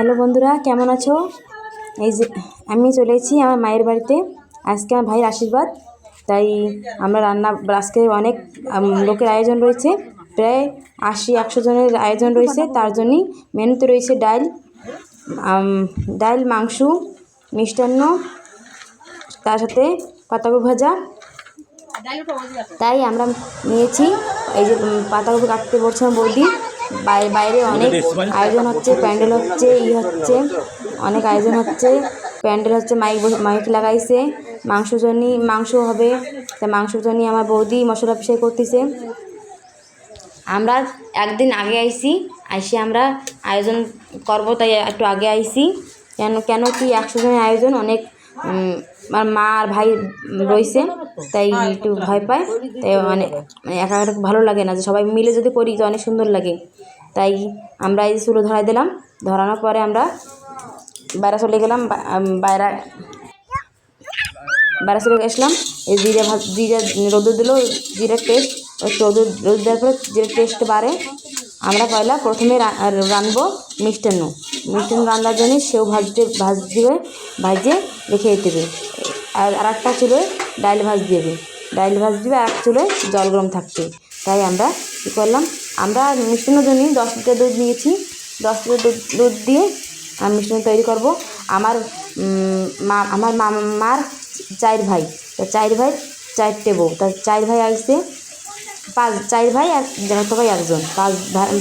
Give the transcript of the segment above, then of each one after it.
Hello বন্ধুরা, কেমন আছো? এই যে আমি চলে এসেছি আমার মায়ের বাড়িতে। আজকে আমার ভাইয়ের আশীর্বাদ। তাই আমরা রান্না, আজকে অনেক লোকের আয়োজন রয়েছে। প্রায় আশি, একশো জনের আয়োজন রয়েছে। তার জন্যই মেনুতে রয়েছে ডাল ডাল, মাংস, মিষ্টান্ন, তার সাথে পাতাকপি ভাজা। তাই আমরা নিয়েছি। এই যে পাতাকপি কাটতে বলছে আমার বৌদি। বাইরে অনেক আয়োজন হচ্ছে প্যান্ডেল হচ্ছে ই হচ্ছে অনেক আয়োজন হচ্ছে। প্যান্ডেল হচ্ছে মাইক মাইক লাগাইছে। মাংস জন্য মাংস হবে। তা মাংসর জন্য আমার বৌদি মশলা পিসাই করতেছে। আমরা একদিন আগে আইসি আইসি আমরা আয়োজন করব তাই একটু আগে আইসি কেন কেন কি একশো জনের আয়োজন? অনেক আমার মা আর ভাই রয়েছে, তাই একটু ভয় পায়। তাই অনেক মানে একা একা ভালো লাগে না, যে সবাই মিলে যদি করি তো অনেক সুন্দর লাগে। তাই আমরা এই চুলো ধরাই দিলাম, ধরানোর পরে আমরা বাইরে চলে গেলাম বাইরে বাইরে চলে আসলাম এই জিরে ভাজ জিরে রোদ দিল জিরের টেস্ট রোদ রোদ দেওয়ার পরে জিরের টেস্ট বাড়ে। আমরা পয়লা প্রথমে রা- আর রানবো মিষ্টান্ন। মিষ্টান্ন রান্নার জন্য সেও ভাজতে ভাজ দিবে ভাজে রেখে দিতে হবে। আর আর একটা চুলোয় ডাল ভাজ দিবে ডাল ভাজ দিবে আর এক চুলোয় জল গরম থাকবে তাই আমরা কী করলাম, আমরা মিষ্টান্নর জন্য দশ লিটার দুধ নিয়েছি। দশ লিটার দুধ দিয়ে আমি মিষ্টান্ন তৈরি করব। আমার মা আমার মা মার চার ভাই। তা চার ভাই চারটে বউ। তা চার ভাই আসছে পাঁচ চার ভাই আর জ্যাঠা ভাই একজন। পাঁচ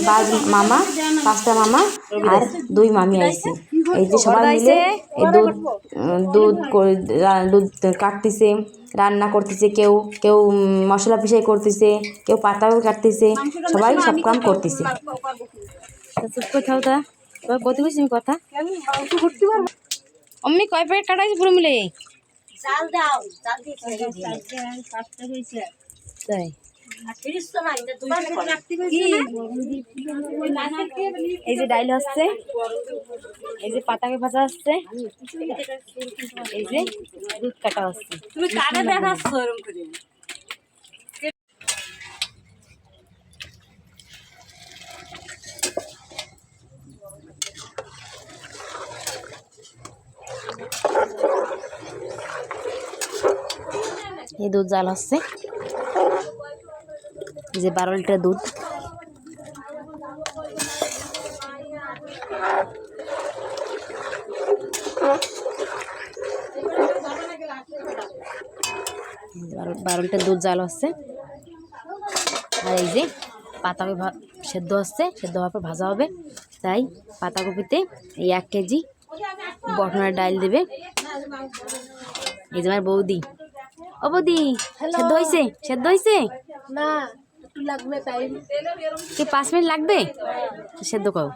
পাঁচ মামা পাঁচটা মামা আর দুই মামি আসছে এই যে সবাই মিলে এই দুধ দুধ দুধ কাটতেছে রান্না করতেছে কেউ কেউ মশলা পিসাই করতেছে কেউ পাতা কাটতেছে সবাই সব কাম করতেছে। চুপ করে থাও তা। কথা? অমনি কয় প্যাকেট কাটাইছে পুরো মিলে? চাল দাও চাল দিয়ে তাই। এই যে ডাইল হচ্ছে এই যে পাতাকে ভাজা হচ্ছে এই যে দুধ কাটা হচ্ছে তুমি কারে দেখাচ্ছ এরকম করে? এই দুধ জাল হচ্ছে যে বারো লিটার দুধ। বারো লিটার দুধ জাল হচ্ছে। আর এই যে পাতাকপি সেদ্ধ হচ্ছে সেদ্ধ হওয়ার পর ভাজা হবে। তাই পাতাকপিতে এই এক কেজি বটনার ডাল দেবে। এই যে আমার বৌদি। ও বৌদি সেদ্ধ হয়েছে সেদ্ধ হয়েছে না। একটু লাগবে টাইম কি পাঁচ মিনিট লাগবে? সেদ্ধ করো।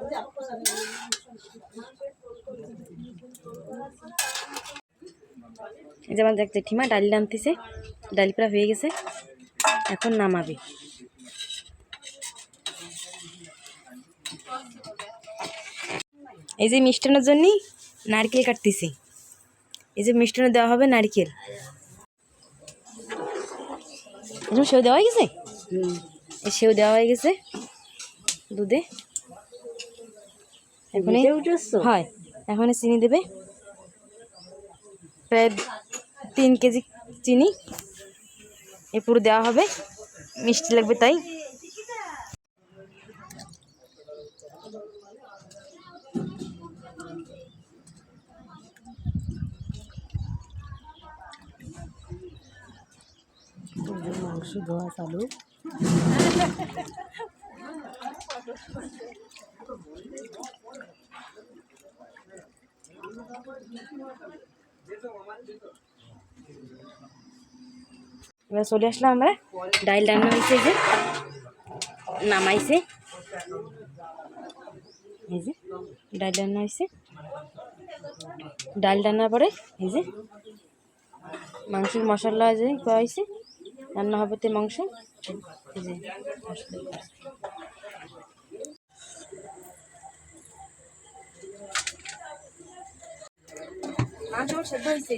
এই যে আমার দেখ জেঠিমা ডালি রাঁধতেছে ডালি প্রায় হয়ে গেছে। এখন নামাবে। এই যে মিষ্টানোর জন্য নারকেল কাটতেছি। এই যে মিষ্টানো দেওয়া হবে নারকেল। এরকম সেও দেওয়া হয়ে গেছে? এই সেও দেওয়া হয়ে গেছে দুধে। এখন হয় এখন চিনি দেবে। প্রায় তিন কেজি চিনি এ পুরো দেওয়া হবে মিষ্টি লাগবে তাই। মাংস ধোয়া চালু। এবার চলে আসলাম আমরা। ডাইল রান্না হয়েছে যে, নামাইছে। এই যে, ডাইল রান্না হয়েছে। ডাল রান্নার পরে এই যে, মাংসের মশলা যে করা রান্না হবে তে মাংস? যে মাংস সেদ্ধ হয়েছে